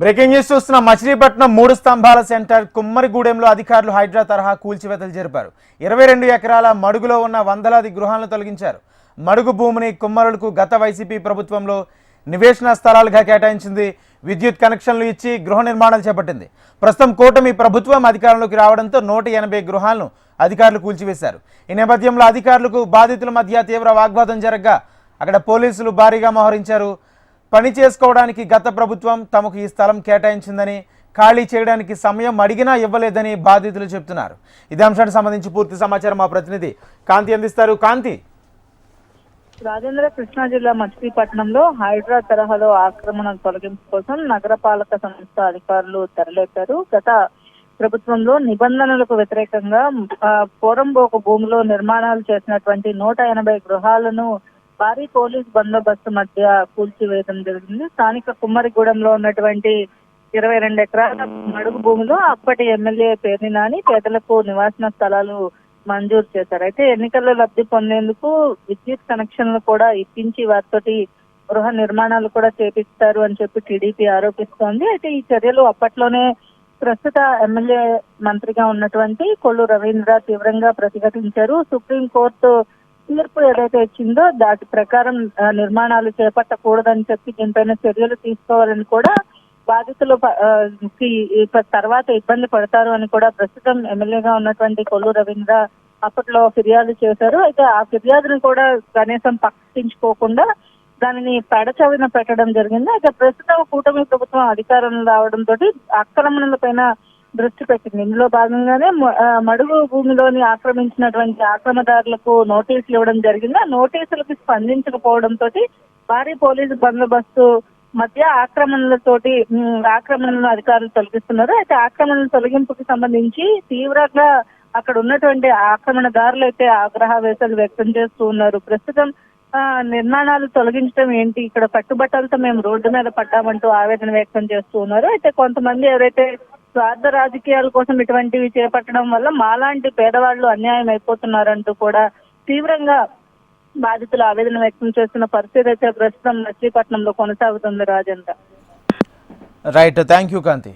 Breaking news చూస్తున్న మచిలీపట్నం మూడు స్తంభాల సెంటర్ కుమ్మరిగూడెంలో అధికారులు హైడ్రా తరహా కూల్చివేతలు జరిపారు. ఇరవై రెండు ఎకరాల మడుగులో ఉన్న వందలాది గృహాలను తొలగించారు. మడుగు భూమిని కుమ్మరులకు గత వైసీపీ ప్రభుత్వంలో నివేశన స్థలాలుగా కేటాయించింది. విద్యుత్ కనెక్షన్లు ఇచ్చి గృహ నిర్మాణాలు చేపట్టింది. ప్రస్తుతం కూటమి ప్రభుత్వం అధికారంలోకి రావడంతో నూట ఎనభై గృహాలను అధికారులు కూల్చివేశారు. ఈ నేపథ్యంలో అధికారులకు బాధితుల మధ్య తీవ్ర వాగ్వాదం జరగగా అక్కడ పోలీసులు భారీగా మోహరించారు. పని చేసుకోవడానికి గత ప్రభుత్వం తమకు ఈ స్థలం కేటాయించిందని ఖాళీ చేయడానికి సమయం అడిగినా ఇవ్వలేదని బాధితులు చెప్తున్నారు. ఇదే అంశానికి సంబంధించి పూర్తి సమాచారం మా ప్రతినిధి కాంతి అందిస్తారు. కాంతి! రాజేంద్ర కృష్ణా జిల్లా మచిలీపట్నంలో హైడ్రా తరహాలో ఆక్రమణ తొలగింపు కోసం నగరపాలక సంస్థ అధికారులు తరలేశారు గత ప్రభుత్వంలో నిబంధనలకు వ్యతిరేకంగా ఆ, పోరంబోకు భూమిలో నిర్మాణాలు చేసినటువంటి నూట ఎనభై గృహాలను భారీ పోలీస్ బందోబస్తు మధ్య కూల్చివేయడం జరిగింది. స్థానిక కుమ్మరిగూడెంలో ఉన్నటువంటి ఇరవై రెండు ఎకరాల మడుగు భూమిలో అప్పటి ఎమ్మెల్యే పేర్ని నాని పేదలకు నివాసన స్థలాలు మంజూరు చేశారు. అయితే ఎన్నికల్లో లబ్ధి పొందేందుకు విద్యుత్ కనెక్షన్లు కూడా ఇప్పించి వారితోటి గృహ నిర్మాణాలు కూడా చేపిస్తారు అని చెప్పి టీడీపీ ఆరోపిస్తోంది. అయితే ఈ చర్యలు అప్పట్లోనే ప్రస్తుత ఎమ్మెల్యే మంత్రిగా ఉన్నటువంటి కొల్లు రవీంద్ర తీవ్రంగా ప్రతిఘటించారు. సుప్రీం కోర్టు తీర్పు ఏదైతే ఇచ్చిందో దాటి ప్రకారం నిర్మాణాలు చేపట్టకూడదని చెప్పి దీనిపైన చర్యలు తీసుకోవాలని కూడా బాధితులు తర్వాత ఇబ్బంది పడతారు అని కూడా ప్రస్తుతం ఎమ్మెల్యేగా ఉన్నటువంటి కొల్లు రవీంద్ర అప్పట్లో ఫిర్యాదు చేశారు. అయితే ఆ ఫిర్యాదును కూడా కనీసం పట్టించుకోకుండా దానిని పెడచవిన పెట్టడం జరిగింది. అయితే ప్రస్తుతం కూటమి ప్రభుత్వం అధికారంలో రావడంతో ఆక్రమణలపైన దృష్టి పెట్టింది. ఇందులో భాగంగానే మడుగు భూమిలోని ఆక్రమించినటువంటి ఆక్రమదారులకు నోటీసులు ఇవ్వడం జరిగింది. ఆ నోటీసులకు స్పందించకపోవడంతో భారీ పోలీసు బందోబస్తు మధ్య ఆక్రమణలతోటి ఆక్రమణలను అధికారులు తొలగిస్తున్నారు. అయితే ఆక్రమణల తొలగింపుకి సంబంధించి తీవ్రంగా అక్కడ ఉన్నటువంటి ఆక్రమణదారులు అయితే ఆగ్రహవేశాలు వ్యక్తం చేస్తూ ఉన్నారు. ప్రస్తుతం ఆ, నిర్మాణాలు తొలగించడం ఏంటి? ఇక్కడ పట్టుబట్టలతో మేము రోడ్డు మీద పడ్డామంటూ ఆవేదన వ్యక్తం చేస్తూ ఉన్నారు. అయితే కొంతమంది ఎవరైతే స్వార్థ రాజకీయాల కోసం ఇటువంటివి చేపట్టడం వల్ల మాలాంటి పేదవాళ్ళు అన్యాయం అయిపోతున్నారంటూ కూడా తీవ్రంగా బాధితులు ఆవేదన వ్యక్తం చేస్తున్న పరిస్థితి అయితే ప్రస్తుతం మచిలీపట్నంలో కొనసాగుతుంది రాజంత రైట్ థ్యాంక్ యూ కాంతి